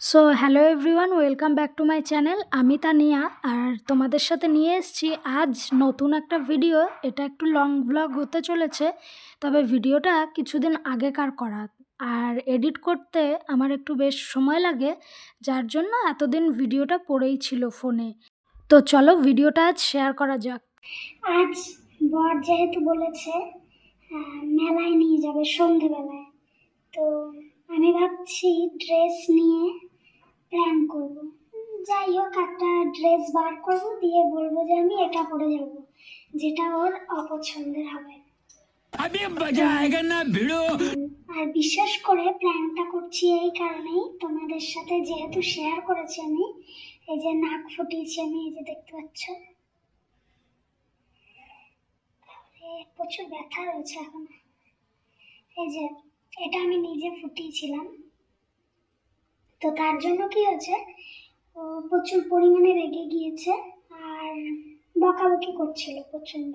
So hello everyone welcome back to my channel আমি তানিয়া আর তোমাদের সাথে নিয়ে এসেছি আজ নতুন একটা ভিডিও এটা একটু লং ব্লগ হতে চলেছে, তবে ভিডিওটা কিছুদিন আগেকার করা। আর এডিট করতে আমার একটু বেশ সময় লাগে, যার জন্য এতদিন ভিডিওটা পড়েই ছিল ফোনে তো চলো ভিডিওটা আজ শেয়ার করা যাক। আজ বর যেহেতু বলেছে মেলায় নিয়ে যাবে সন্ধেবেলায়। তো আমি ভাবছি ড্রেস নিয়ে প্ল্যান করব। যাই হোক একটা ড্রেস বার করব দিয়ে বলব যে আমি এটা পরে যাব যেটা ওর অপছন্দের হবে। আর বিশ্বাস করে প্ল্যানটা করছি এই কারণেই তোমাদের সাথে যেহেতু শেয়ার করেছি আমি এই যে নাক ফুটিয়েছি আমি এই যে দেখতে পাচ্ছ। প্রচুর ব্যথা রয়েছে এখন। এই যে এটা আমি নিজে ফুটিয়েছিলাম। তো তার জন্য কি হয়েছে, ও প্রচুর পরিমাণে রেগে গিয়েছে আর বকাবকি করছিল প্রচণ্ড।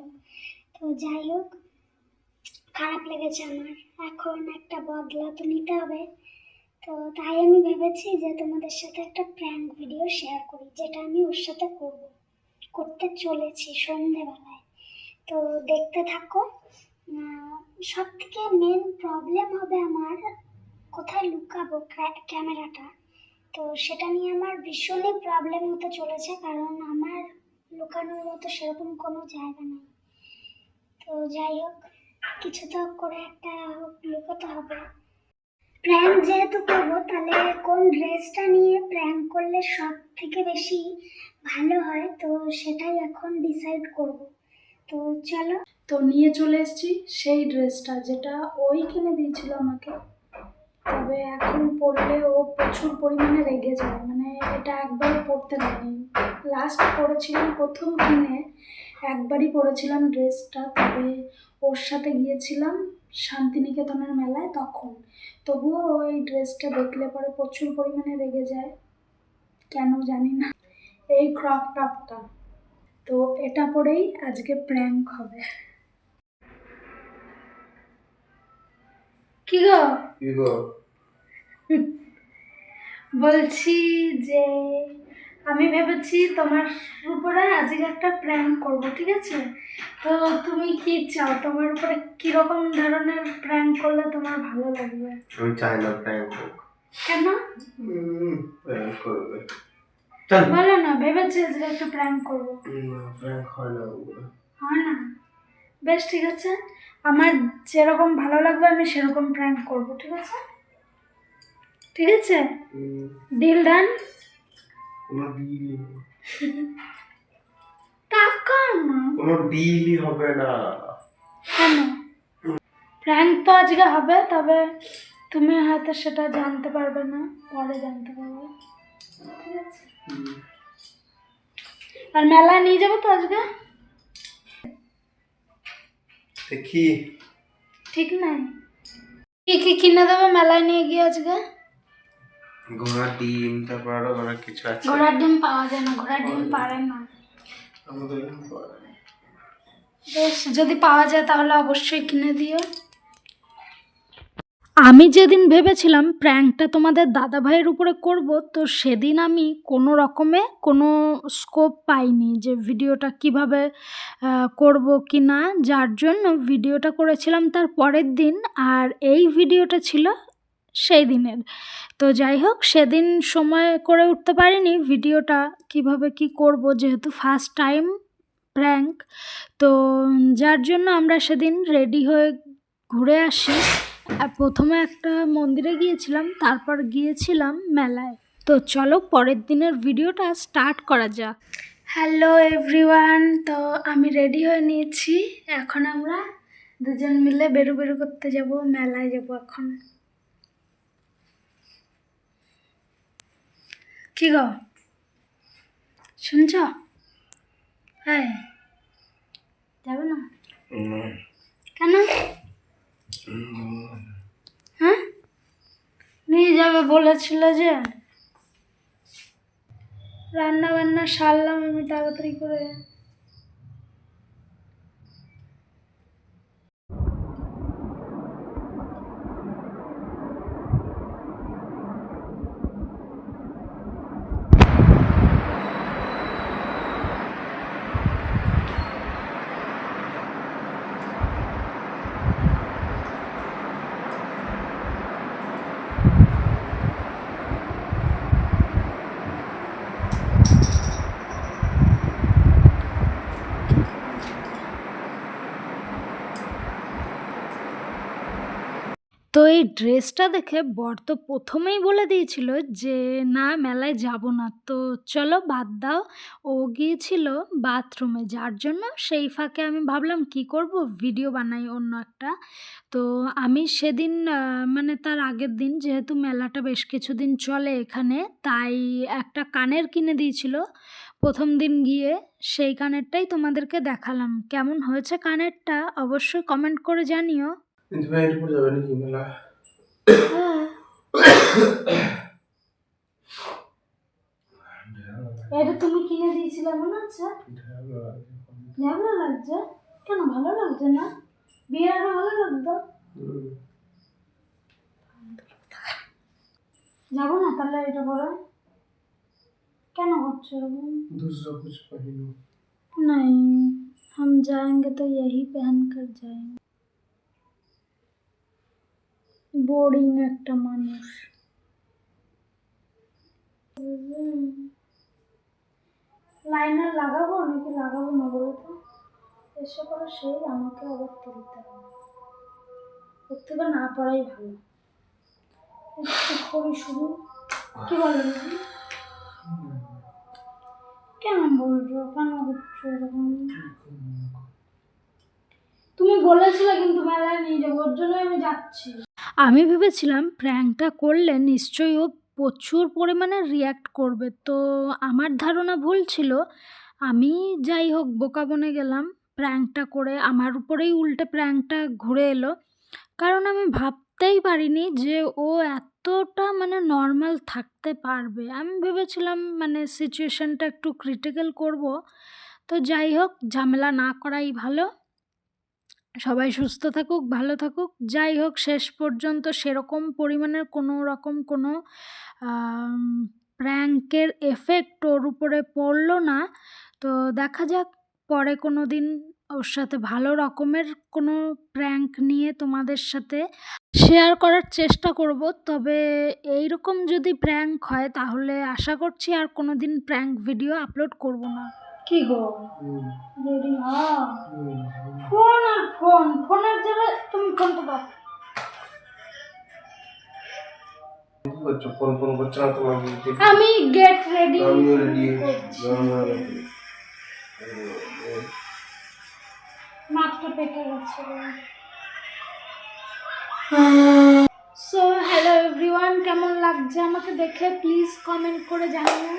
তো যাই হোক, খারাপ লেগেছে আমার। এখন একটা বদলা তো নিতে হবে। তো তাই আমি ভেবেছি যে তোমাদের সাথে একটা প্র্যাঙ্ক ভিডিও শেয়ার করি, যেটা আমি ওর সাথে করব, করতে চলেছি সন্ধেবেলায়। তো দেখতে থাকো। সব থেকে মেন প্রবলেম হবে আমার কোথায় লুকাবো ক্যামেরাটা। তো সেটা নিয়ে আমার ভীষণই প্রবলেম হতে চলেছে, কারণ আমার লুকানোর মতো সেরকম কোনো জায়গা নেই। তো যাই হোক, কিছু তো করে একটা লুকোতে হবে। প্র্যাঙ্ক যেহেতু করব, তাহলে কোন ড্রেসটা নিয়ে প্র্যাঙ্ক করলে সব থেকে বেশি ভালো হয়? তো সেটাই এখন ডিসাইড করব। তো চলো। তো নিয়ে চলে এসেছি সেই ড্রেসটা যেটা ওই কিনে দিয়েছিল আমাকে। তবে এখন পরলে ও প্রচুর পরিমাণে রেগে যায়। মানে এটা একবারই পরতে দেয়নি। লাস্ট পরেছিলাম প্রথম কিনে একবারই পরেছিলাম ড্রেসটা। তবে ওর সাথে গিয়েছিলাম শান্তিনিকেতনের মেলায় তখন। তবুও ওই ড্রেসটা দেখলে পরে প্রচুর পরিমাণে রেগে যায়। কেন জানি না। এই ক্রপ টপটা। তো এটা পরেই আজকে প্র্যাঙ্ক হবে। কি গো? কি গো? বলছি যে আমি ভেবেছি তোমার উপরে আজকে একটা প্র্যাঙ্ক করব ঠিক আছে? তো তুমি কি চাও? তোমার উপরে কীরকম ধরনের প্র্যাঙ্ক করলে তোমার ভালো লাগবে? আমি চাই না প্র্যাঙ্ক হোক। কেন? প্র্যাঙ্ক করবে। চল। বলো না ভেবেছি আজকে একটা প্র্যাঙ্ক করব। প্র্যাঙ্ক হয় না হয় না? বেশ ঠিক আছে। আমার যেরকম ভালো লাগবে আমি সেরকম প্র্যাঙ্ক করব ঠিক আছে? ঠিক আছে? ডিল ডান টাকা না। কোনো ডিলই হবে না। কেন? প্র্যাঙ্ক তো আজকে হবে তবে তুমি হয়তো সেটা জানতে পারবে না পরে জানতে পারবে। ঠিক আছে? আর মেলায় নিয়ে যাব তো আজকে? দেখি। ঠিক নাই। কি কি কিনে দেবে মেলায় নিয়ে গিয়ে আজকে? ঘোড়ার ডিম তারপর আরও অনেক কিছু আছে। ঘোড়ার ডিম পাওয়া যায় না ঘোড়ার ডিম পারে না। আমাদের এখানে পাওয়া যায়। বেশ যদি পাওয়া যায় তাহলে অবশ্যই কিনে দিও। আমি যেদিন ভেবেছিলাম প্র্যাঙ্কটা তোমাদের দাদা ভাইয়ের উপরে করব, তো সেদিন আমি কোনো রকমে কোনো স্কোপ পাইনি যে ভিডিওটা কীভাবে করব কি না, যার জন্য ভিডিওটা করেছিলাম তার পরের দিন, আর এই ভিডিওটা ছিল সেই দিনের। তো যাই হোক, সেদিন সময় করে উঠতে পারিনি ভিডিওটা কীভাবে কি করব, যেহেতু ফার্স্ট টাইম প্র্যাঙ্ক তো যার জন্য আমরা সেদিন রেডি হয়ে ঘুরে আসি। আর প্রথমে একটা মন্দিরে গিয়েছিলাম তারপর গিয়েছিলাম মেলায়। তো চলো পরের দিনের ভিডিওটা স্টার্ট করা যাক। হ্যালো এভরিওয়ান তো আমি রেডি হয়ে নিয়েছি। এখন আমরা দুজন মিলে বেরু বেরু করতে যাব মেলায় যাব এখন। কি গো? শুনছ? হ্যাঁ যাবে না। কেন? হ্যাঁ? নিয়ে যাবে বলেছিল যে রান্না বান্না সারলাম আমি তাড়াতাড়ি করে। তো এই ড্রেসটা দেখে বর তো প্রথমেই বলে দিয়েছিল যে, না, মেলায় যাব না। তো চলো বাদ দাও। ও গিয়েছিল বাথরুমে, যার জন্য সেই ফাঁকে আমি ভাবলাম, কি করব? ভিডিও বানাই অন্য একটা। তো আমি সেদিন মানে তার আগের দিন, যেহেতু মেলাটা বেশ কিছুদিন চলে এখানে, তাই একটা কানের কিনে দিয়েছিল। প্রথম দিন গিয়ে সেই কানেরটাই তোমাদেরকে দেখালাম। কেমন হয়েছে কানেরটা? অবশ্যই কমেন্ট করে জানিও। কিন্তু ভাই এরপর যাবে নাকি মেলা এটা তুমি কিনে দিয়েছিলে মনে আছে ভালো লাগছে কেন ভালো লাগছে না বিয়ে আরো ভালো লাগতো যাবো না তাহলে এটা করে কেন করছো এরকম दूसरा कुछ पहनो नहीं हम जाएंगे तो यही पहन कर जाएंगे বোরিং একটা মানুষ। লাইনার লাগাবো নাকি লাগাবো না বলো তো? এসে করে সেই আমাকে আবার তুলতে হবে। ওর থেকে না পড়াই ভালো। করি শুধু। কি বলো দিদি? কেন বলছো? কেন করছ এরকম? তুমি বলেছিলে কিন্তু মেলায় নিয়ে যাব, ওর জন্যই আমি যাচ্ছি। আমি ভেবেছিলাম প্র্যাঙ্কটা করলে নিশ্চয়ই ও প্রচুর পরিমাণে রিয়্যাক্ট করবে। তো আমার ধারণা ভুল ছিল। আমি যাই হোক, বোকা বনে গেলাম। প্র্যাঙ্কটা করে আমার উপরেই উল্টে প্র্যাঙ্কটা ঘুরে এলো। কারণ আমি ভাবতেই পারিনি যে ও এতটা মানে নর্মাল থাকতে পারবে। আমি ভেবেছিলাম মানে সিচুয়েশানটা একটু ক্রিটিক্যাল করব। তো যাই হোক, ঝামেলা না করাই ভালো। সবাই সুস্থ থাকুক ভালো থাকুক। যাই হোক শেষ পর্যন্ত সেরকম পরিমাণের কোনো রকম কোনো প্র্যাঙ্কের এফেক্ট ওর উপরে পড়ল না। তো দেখা যাক পরে কোনো দিন ওর সাথে ভালো রকমের কোনো প্র্যাঙ্ক নিয়ে তোমাদের সাথে শেয়ার করার চেষ্টা করব। তবে এই রকম যদি প্র্যাঙ্ক হয় তাহলে আশা করছি আর কোনো দিন প্র্যাঙ্ক ভিডিও আপলোড করব না। কি গো? ফোন, ফোনের জায়গায় তুমি ফোন তোমার আমি get ready so hello everyone কেমন লাগছে আমাকে দেখে? প্লিজ কমেন্ট করে জানিও।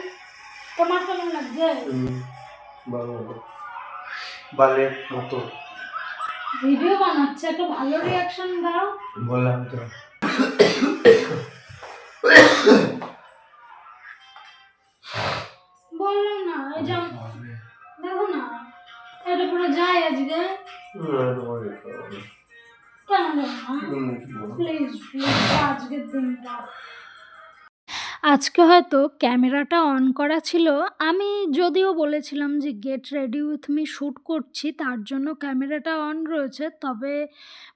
তোমার কেমন লাগছে? ভালো। ভালো মতো। ভিডিও বানাচ্ছে একটা ভালো রিয়াকশন দাও। বললাম তো। বললাম না এই যে দেখো না এটা পুরো যায় আজকে। কেন প্লিজ প্লিজ আজকের দিনটা। আজকে হয়তো ক্যামেরাটা অন করা ছিল। আমি যদিও বলেছিলাম যে get ready with me shoot করছি, তার জন্য ক্যামেরাটা অন রয়েছে, তবে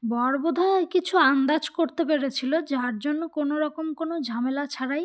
বর বোধহয় কিছু আন্দাজ করতে পেরেছিল, যার জন্য কোনো রকম কোনো ঝামেলা ছাড়াই